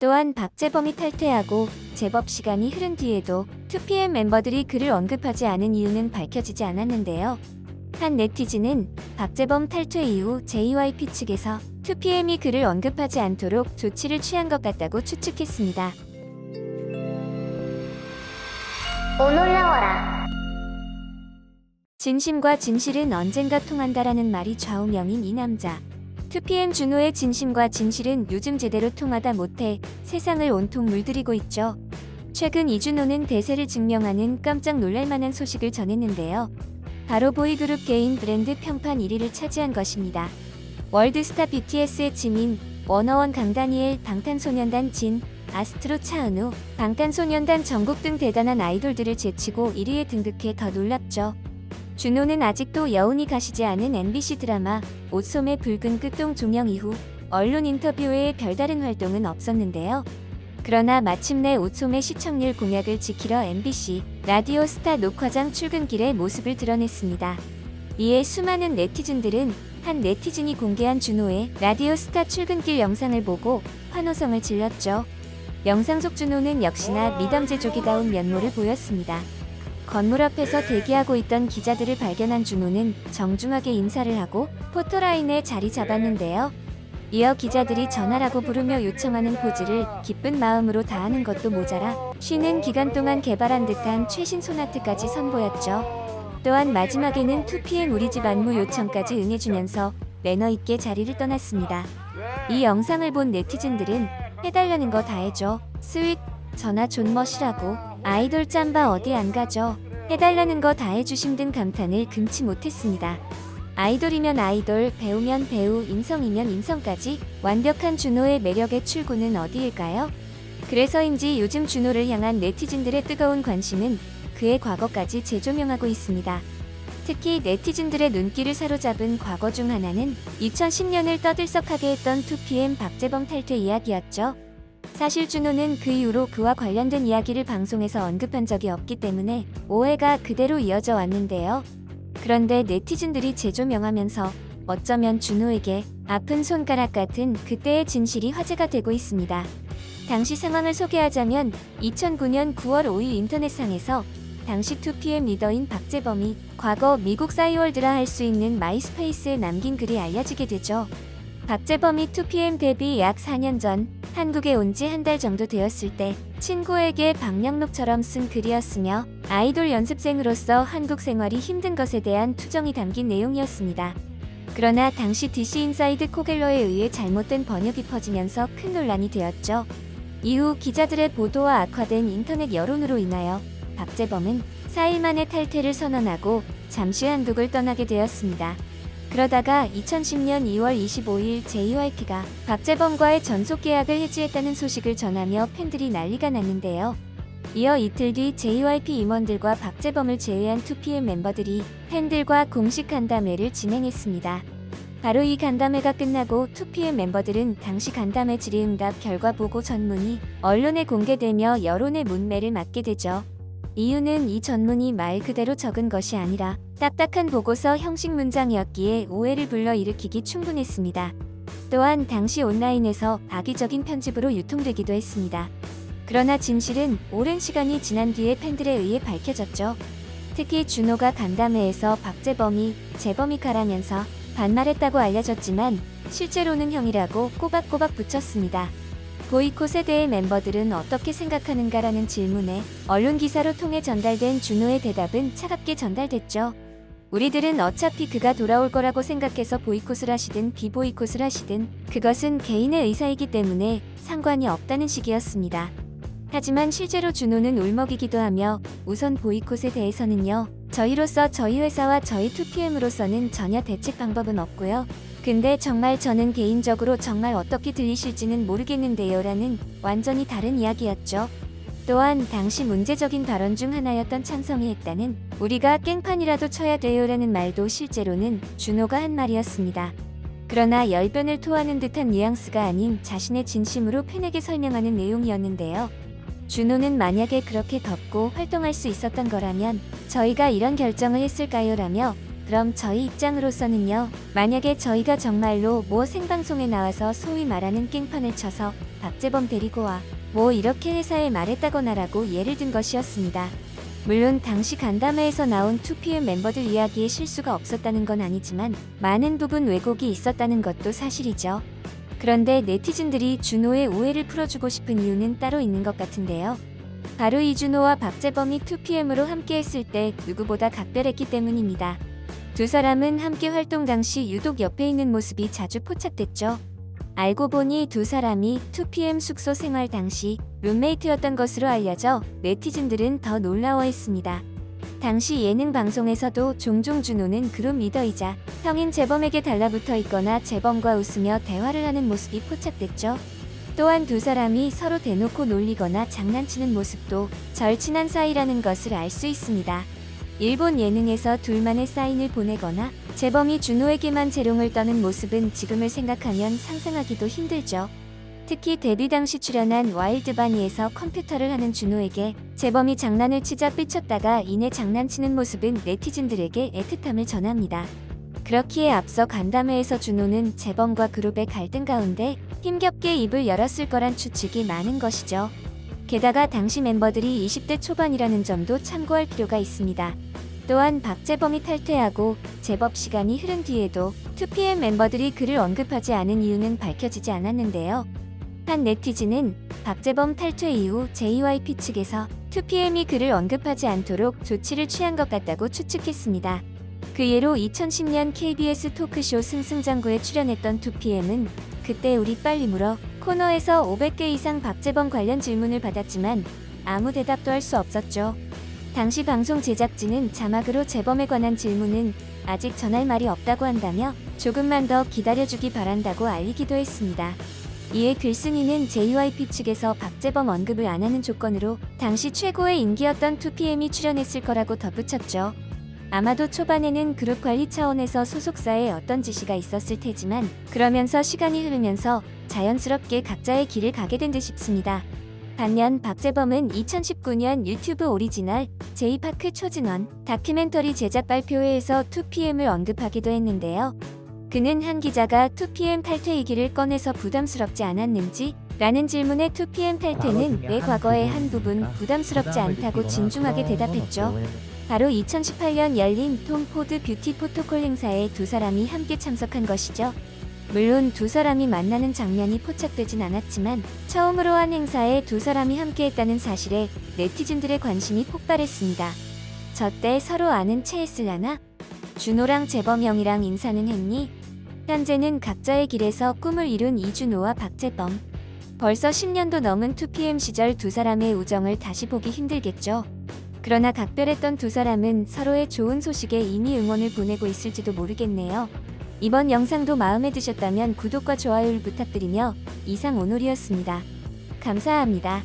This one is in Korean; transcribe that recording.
또한 박재범이 탈퇴하고 제법 시간이 흐른 뒤에도 2PM 멤버들이 그를 언급하지 않은 이유는 밝혀지지 않았는데요. 한 네티즌은 박재범 탈퇴 이후 JYP 측에서 2PM이 그를 언급하지 않도록 조치를 취한 것 같다고 추측했습니다. 오 놀라워라. 진심과 진실은 언젠가 통한다라는 말이 좌우명인 이 남자. 2PM 준호의 진심과 진실은 요즘 제대로 통하다 못해 세상을 온통 물들이고 있죠. 최근 이준호는 대세를 증명하는 깜짝 놀랄만한 소식을 전했는데요. 바로 보이그룹 개인 브랜드 평판 1위를 차지한 것입니다. 월드스타 BTS의 지민, 워너원 강다니엘, 방탄소년단 진, 아스트로 차은우, 방탄소년단 정국 등 대단한 아이돌들을 제치고 1위에 등극해 더 놀랍죠. 준호는 아직도 여운이 가시지 않은 MBC 드라마 옷소매 붉은 끝동 종영 이후 언론 인터뷰 외에 별다른 활동은 없었는데요. 그러나 마침내 옷소매 시청률 공약을 지키려 MBC 라디오 스타 녹화장 출근길에 모습을 드러냈습니다. 이에 수많은 네티즌들은 한 네티즌이 공개한 준호의 라디오 스타 출근길 영상을 보고 환호성을 질렀죠. 영상 속 준호는 역시나 미담제조기다운 면모를 보였습니다. 건물 앞에서 대기하고 있던 기자들을 발견한 준호는 정중하게 인사를 하고 포토라인에 자리 잡았는데요. 이어 기자들이 전화라고 부르며 요청하는 포즈를 기쁜 마음으로 다하는 것도 모자라 쉬는 기간 동안 개발한 듯한 최신 소나트까지 선보였죠. 또한 마지막에는 2PM 우리 집 안무 요청까지 응해주면서 매너 있게 자리를 떠났습니다. 이 영상을 본 네티즌들은 해달라는 거 다 해줘. 스윗, 전화 존멋이라고. 아이돌 짬바 어디 안 가죠. 해달라는 거 다 해주심 등 감탄을 금치 못했습니다. 아이돌이면 아이돌, 배우면 배우, 인성이면 인성까지 완벽한 준호의 매력의 출구는 어디일까요? 그래서인지 요즘 준호를 향한 네티즌들의 뜨거운 관심은 그의 과거까지 재조명하고 있습니다. 특히 네티즌들의 눈길을 사로잡은 과거 중 하나는 2010년을 떠들썩하게 했던 2PM 박재범 탈퇴 이야기였죠. 사실 준호는 그 이후로 그와 관련된 이야기를 방송에서 언급한 적이 없기 때문에 오해가 그대로 이어져 왔는데요. 그런데 네티즌들이 재조명하면서 어쩌면 준호에게 아픈 손가락 같은 그때의 진실이 화제가 되고 있습니다. 당시 상황을 소개하자면 2009년 9월 5일 인터넷상에서 당시 2PM 리더인 박재범이 과거 미국 싸이월드라 할 수 있는 마이스페이스에 남긴 글이 알려지게 되죠. 박재범이 2PM 데뷔 약 4년 전 한국에 온 지 한 달 정도 되었을 때 친구에게 방명록처럼 쓴 글이었으며 아이돌 연습생으로서 한국 생활이 힘든 것에 대한 투정이 담긴 내용이었습니다. 그러나 당시 DC 인사이드 코겔러에 의해 잘못된 번역이 퍼지면서 큰 논란이 되었죠. 이후 기자들의 보도와 악화된 인터넷 여론으로 인하여 박재범은 4일 만에 탈퇴를 선언하고 잠시 한국을 떠나게 되었습니다. 그러다가 2010년 2월 25일 JYP가 박재범과의 전속 계약을 해지했다는 소식을 전하며 팬들이 난리가 났는데요. 이어 이틀 뒤 JYP 임원들과 박재범을 제외한 2PM 멤버들이 팬들과 공식 간담회를 진행했습니다. 바로 이 간담회가 끝나고 2PM 멤버들은 당시 간담회 질의응답 결과 보고 전문이 언론에 공개되며 여론의 문매를 맞게 되죠. 이유는 이 전문이 말 그대로 적은 것이 아니라 딱딱한 보고서 형식 문장이었기에 오해를 불러일으키기 충분했습니다. 또한 당시 온라인에서 악의적인 편집으로 유통되기도 했습니다. 그러나 진실은 오랜 시간이 지난 뒤에 팬들에 의해 밝혀졌죠. 특히 준호가 간담회에서 박재범이 재범이 가라면서 반말했다고 알려졌지만 실제로는 형이라고 꼬박꼬박 붙였습니다. 보이콧 세대의 멤버들은 어떻게 생각하는가라는 질문에 언론 기사로 통해 전달된 준호의 대답은 차갑게 전달됐죠. 우리들은 어차피 그가 돌아올 거라고 생각해서 보이콧을 하시든 비보이콧을 하시든 그것은 개인의 의사이기 때문에 상관이 없다는 식이었습니다. 하지만 실제로 준호는 울먹이기도 하며 우선 보이콧에 대해서는요. 저희로서 저희 회사와 저희 2PM으로서는 전혀 대책 방법은 없고요. 근데 정말 저는 개인적으로 정말 어떻게 들리실지는 모르겠는데요 라는 완전히 다른 이야기였죠. 또한 당시 문제적인 발언 중 하나였던 찬성이 했다는 우리가 깽판이라도 쳐야 돼요 라는 말도 실제로는 준호가 한 말이었습니다. 그러나 열변을 토하는 듯한 뉘앙스가 아닌 자신의 진심으로 팬에게 설명하는 내용이었는데요. 준호는 만약에 그렇게 덮고 활동할 수 있었던 거라면 저희가 이런 결정을 했을까요? 라며 그럼 저희 입장으로서는요. 만약에 저희가 정말로 뭐 생방송에 나와서 소위 말하는 깽판을 쳐서 박재범 데리고 와. 뭐 이렇게 회사에 말했다거나라고 예를 든 것이었습니다. 물론 당시 간담회에서 나온 2PM 멤버들 이야기에 실수가 없었다는 건 아니지만 많은 부분 왜곡이 있었다는 것도 사실이죠. 그런데 네티즌들이 준호의 오해를 풀어주고 싶은 이유는 따로 있는 것 같은데요. 바로 이준호와 박재범이 2PM으로 함께했을 때 누구보다 각별했기 때문입니다. 두 사람은 함께 활동 당시 유독 옆에 있는 모습이 자주 포착됐죠. 알고 보니 두 사람이 2PM 숙소 생활 당시 룸메이트였던 것으로 알려져 네티즌들은 더 놀라워했습니다. 당시 예능 방송에서도 종종 준호는 그룹 리더이자 형인 재범에게 달라붙어 있거나 재범과 웃으며 대화를 하는 모습이 포착됐죠. 또한 두 사람이 서로 대놓고 놀리거나 장난치는 모습도 절친한 사이라는 것을 알 수 있습니다. 일본 예능에서 둘만의 사인을 보내거나 재범이 준호에게만 재롱을 떠는 모습은 지금을 생각하면 상상하기도 힘들죠. 특히 데뷔 당시 출연한 와일드바니에서 컴퓨터를 하는 준호에게 재범이 장난을 치자 삐쳤다가 이내 장난치는 모습은 네티즌들에게 애틋함을 전합니다. 그렇기에 앞서 간담회에서 준호는 재범과 그룹의 갈등 가운데 힘겹게 입을 열었을 거란 추측이 많은 것이죠. 게다가 당시 멤버들이 20대 초반이라는 점도 참고할 필요가 있습니다. 또한 박재범이 탈퇴하고 재법 시간이 흐른 뒤에도 2PM 멤버들이 그를 언급하지 않은 이유는 밝혀지지 않았는데요. 한 네티즌은 박재범 탈퇴 이후 JYP 측에서 2PM이 그를 언급하지 않도록 조치를 취한 것 같다고 추측했습니다. 그 예로 2010년 KBS 토크쇼 승승장구에 출연했던 2PM은 그때 우리 빨리 물어 코너에서 500개 이상 박재범 관련 질문을 받았지만 아무 대답도 할 수 없었죠. 당시 방송 제작진은 자막으로 재범에 관한 질문은 아직 전할 말이 없다고 한다며 조금만 더 기다려주기 바란다고 알리기도 했습니다. 이에 글쓴이는 JYP 측에서 박재범 언급을 안 하는 조건으로 당시 최고의 인기였던 2PM이 출연했을 거라고 덧붙였죠. 아마도 초반에는 그룹 관리 차원에서 소속사에 어떤 지시가 있었을 테지만 그러면서 시간이 흐르면서 자연스럽게 각자의 길을 가게 된 듯 싶습니다. 반면 박재범은 2019년 유튜브 오리지널 제이파크 초진원 다큐멘터리 제작 발표회에서 2PM을 언급하기도 했는데요. 그는 한 기자가 2PM 탈퇴이기를 꺼내서 부담스럽지 않았는지 라는 질문에 2PM 탈퇴는 내 과거의 한 부분 부담스럽지 않다고 진중하게 대답했죠. 바로 2018년 열린 톰 포드 뷰티 포토콜 행사에 두 사람이 함께 참석한 것이죠. 물론 두 사람이 만나는 장면이 포착되진 않았지만 처음으로 한 행사에 두 사람이 함께했다는 사실에 네티즌들의 관심이 폭발했습니다. 저때 서로 아는 체했을라나? 준호랑 재범 형이랑 인사는 했니? 현재는 각자의 길에서 꿈을 이룬 이준호와 박재범. 벌써 10년도 넘은 2PM 시절 두 사람의 우정을 다시 보기 힘들겠죠. 그러나 각별했던 두 사람은 서로의 좋은 소식에 이미 응원을 보내고 있을지도 모르겠네요. 이번 영상도 마음에 드셨다면 구독과 좋아요를 부탁드리며 이상 오놀이었습니다. 감사합니다.